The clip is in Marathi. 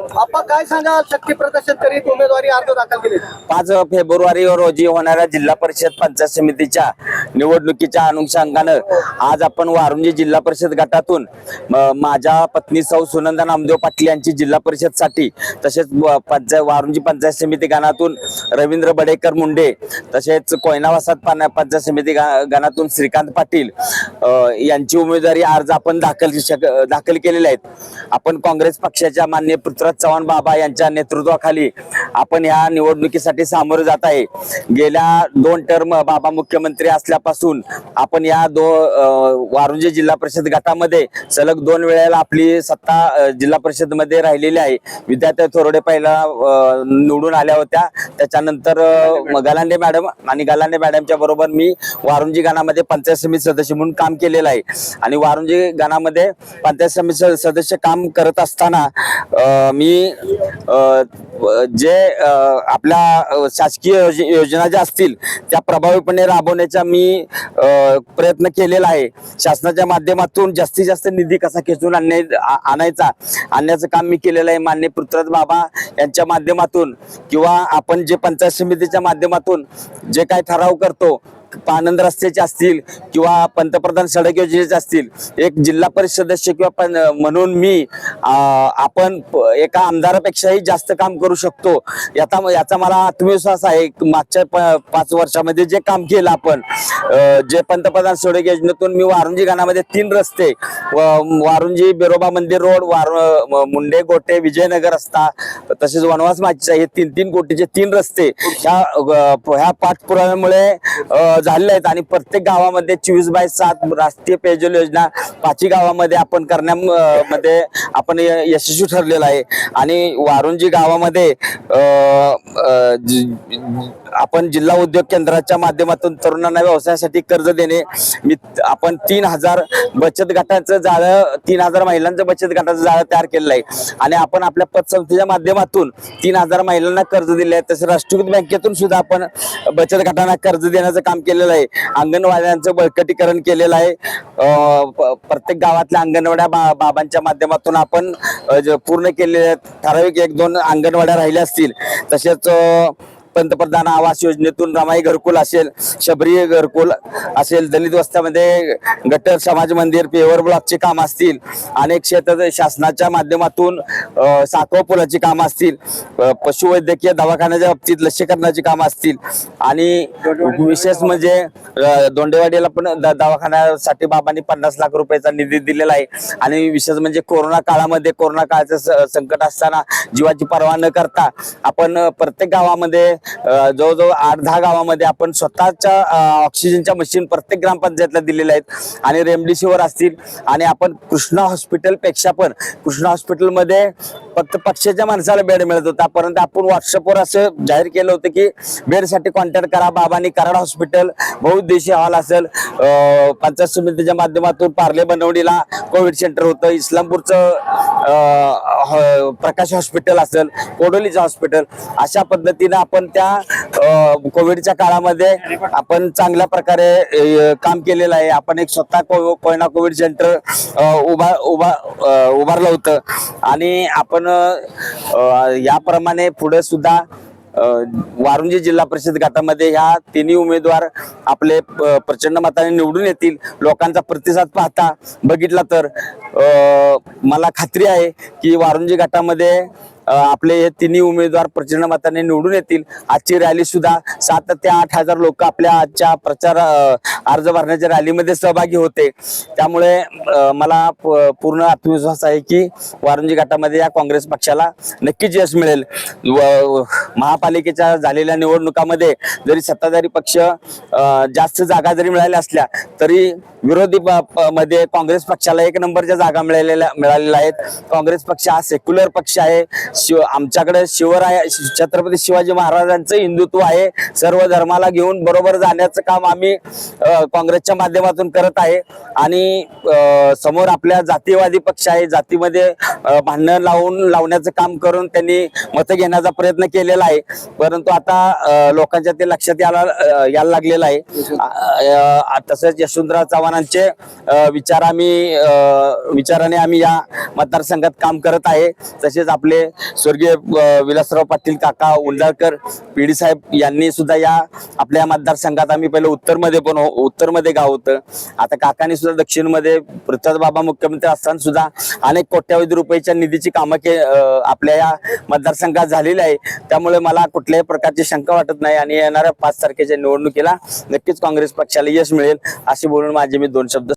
आपण काय सांगाल? शक्ती प्रदर्शन करीत उमेदवारी अर्ज दाखल केले. पाच फेब्रुवारी रोजी होणाऱ्या जिल्हा परिषद पंचायत समितीच्या निवडणुकीच्या अनुषंगानं आज आपण वारुंजी जिल्हा परिषद गटातून माझ्या पत्नी सौ सुनंदा नामदेव पाटील यांची जिल्हा परिषदसाठी तसेच पंचायत वारुंजी पंचायत समिती गणातून रवींद्र बडेकर मुंडे तसेच कोयना वसाहत पंचायत समिती गणातून श्रीकांत पाटील यांची उमेदवारी अर्ज आपण दाखल दाखल केलेले आहेत. आपण काँग्रेस पक्षाच्या मान्य पृथ्वीराज चव्हाण बाबा यांच्या नेतृत्वाखाली आपण या निवडणुकीसाठी सामोरे जात आहे. गेल्या दोन टर्म बाबा मुख्यमंत्री असल्यापासून आपण या दो वारुंजे जिल्हा परिषद गटामध्ये सलग दोन वेळेला आपली सत्ता जिल्हा परिषदमध्ये राहिलेली आहे. विद्यार्थी थोरडे पहिला निवडून आल्या होत्या. त्याच्यानंतर गलांडे मॅडम. आणि गलांडे मॅडमच्या बरोबर मी वारुंजी गणामध्ये पंचायत समिती सदस्य म्हणून काम केलेलं आहे. आणि वारुंजी गणामध्ये पंचायत समिती सदस्य काम करत असताना मी जे आपल्या शासकीय योज- योजना ज्या असतील त्या प्रभावीपणे राबवण्याचा मी प्रयत्न केलेला आहे. शासनाच्या माध्यमातून जास्तीत जास्त निधी कसा खेचून आणणे आणायचा आणण्याचं काम मी केलेलं आहे. मान्य पृथ्वीराज बाबा यांच्या माध्यमातून किंवा आपण जे पंचायत समितीच्या माध्यमातून जे काही ठराव करतो आनंद रस्त्याचे असतील किंवा पंतप्रधान सडक योजनेचे असतील एक जिल्हा परिषद सदस्य किंवा म्हणून मी आपण एका आमदारापेक्षाही जास्त काम करू शकतो. याचा याचा मला आत्मविश्वास आहे. मागच्या प- पाच वर्षामध्ये जे काम केलं आपण जे पंतप्रधान सडक योजनेतून मी वारुंजी गाणामध्ये तीन रस्ते व- वारुंजी बिरोबा मंदिर रोड वार मुंडे गोटे विजयनगर रस्ता तसेच वनवास माचीचा हे तीन तीन कोटीचे तीन रस्ते ह्या ह्या पाठपुराव्यामुळे झालेले आहेत. आणि प्रत्येक गावामध्ये चोवीस बाय सात राष्ट्रीय पेयजल योजना पाचही गावामध्ये आपण करण्यामध्ये आपण य- यशस्वी ठरलेलं आहे. आणि वारुंजी गावामध्ये आपण जिल्हा उद्योग केंद्राच्या माध्यमातून तरुणांना व्यवसायासाठी कर्ज देणे मी आपण तीन हजार बचत गटाचं जाळं तीन हजार महिलांचं बचत गटाचं जाळं तयार केलेलं आहे. आणि आपण आपल्या पतसंस्थेच्या माध्यमातून तीन हजार महिलांना कर्ज दिले आहे. तसं राष्ट्रीयकृत बँकेतून सुद्धा आपण बचत गटांना कर्ज देण्याचं काम केलं केलेलं आहे. अंगणवाड्यांचं बळकटीकरण केलेलं आहे. प- प्रत्येक गावातल्या अंगणवाड्या बा- बाबांच्या माध्यमातून आपण पूर्ण केलेल्या ठराविक एक दोन अंगणवाड्या राहिल्या असतील. तसेच पंतप्रधान आवास योजनेतून रमाई घरकुल असेल शबरी घरकुल असेल दलित वस्त्यामध्ये गटर समाज मंदिर पेवर ब्लॉकचे काम असतील अनेक क्षेत्र शासनाच्या माध्यमातून अ, साखव पुलाची कामं असतील पशुवैद्यकीय दवाखान्याच्या बाबतीत लसीकरणाची कामं असतील आणि विशेष म्हणजे दोंडेवाडीला पण द- दवाखान्यासाठी बाबांनी पन्नास लाख रुपयाचा निधी दिलेला आहे आणि विशेष म्हणजे कोरोना काळामध्ये कोरोना काळाचं स- संकट असताना जीवाची पर्वा न करता आपण प्रत्येक गावामध्ये जवळजवळ आठ दहा गावामध्ये आपण स्वतःच्या ऑक्सिजनच्या मशीन प्रत्येक ग्रामपंचायतला दिलेल्या आहेत. आणि रेमडेसिवीर असतील. आणि आपण कृष्णा हॉस्पिटलपेक्षा पण कृष्णा हॉस्पिटलमध्ये फक्त पक्षाच्या माणसाला बेड मिळत होता. परंतु आपण व्हॉट्सअपवर असं जाहीर केलं होतं की बेडसाठी कॉन्टॅक्ट करा बाबांनी कराड हॉस्पिटल बहुउद्देशीय हॉल असेल पंचायत समितीच्या माध्यमातून पार्ले बनवडीला कोविड सेंटर होतं इस्लामपूरचं प्रकाश हॉस्पिटल असेल कोडोलीचं हॉस्पिटल अशा पद्धतीनं आपण त्या कोविडच्या काळामध्ये आपण चांगल्या प्रकारे काम केलेलं आहे. आपण एक स्वतः को- कोयना कोविड सेंटर उभा उभा उभारलं होतं. आणि आपण आपण याप्रमाणे पुढे सुद्धा वारुंजी जिल्हा परिषद गटामध्ये ह्या तिन्ही उमेदवार आपले प्रचंड मताने निवडून येतील लोकांचा प्रतिसाद पाहता बघितला तर मला खात्री आहे की वारुंजी गटामध्ये आपले हे तिन्ही उमेदवार प्रचंड मताने निवडून येतील. आजची रॅली सुद्धा सात ते आठ हजार लोक आपल्या आजच्या प्रचार अर्ज भरण्याच्या रॅलीमध्ये सहभागी होते. त्यामुळे मला पूर्ण आत्मविश्वास आहे की वारुंजी गटामध्ये या काँग्रेस पक्षाला नक्कीच यश मिळेल. महापालिकेच्या झालेल्या निवडणुकामध्ये जरी सत्ताधारी पक्ष जास्त जागा जरी मिळाल्या असल्या तरी विरोधी मध्ये काँग्रेस पक्षाला एक नंबरच्या जागा मिळालेल्या मिळालेल्या आहेत. काँग्रेस पक्ष हा सेक्युलर पक्ष आहे. शिव आमच्याकडे शिवराय छत्रपती शिवाजी महाराजांचं हिंदुत्व आहे. सर्व धर्माला घेऊन बरोबर जाण्याचं काम आम्ही काँग्रेसच्या माध्यमातून करत आहे. आणि समोर आपल्या जातीवादी पक्ष आहे. जातीमध्ये भांडणं भांडण लावून लावण्याचं काम करून त्यांनी मतं घेण्याचा प्रयत्न केलेला आहे. परंतु आता लोकांच्या ते लक्षात यायला यायला लागलेलं आहे. तसेच तसंच यशवंतराव चव्हाणांचे विचार आम्ही विचाराने आम्ही या मतदारसंघात काम करत आहे. तसेच आपले स्वर्गीय विलासराव पाटील काका उंडाळकर पीडी साहेब यांनी सुद्धा या आपल्या मतदारसंघात आम्ही पहिलं उत्तरमध्ये पण हो- उत्तरमध्ये गाव होतं. आता काकांनी सुद्धा दक्षिणमध्ये पृथ्वीराज बाबा मुख्यमंत्री असताना सुद्धा अनेक कोट्यावधी रुपयाच्या निधीची कामं के आपल्या या मतदारसंघात झालेली आहे. त्यामुळे मला कुठल्याही प्रकारची शंका वाटत नाही आणि येणाऱ्या पाच तारखेच्या निवडणुकीला नक्कीच काँग्रेस पक्षाला यश मिळेल असे बोलून माझे मी दोन शब्द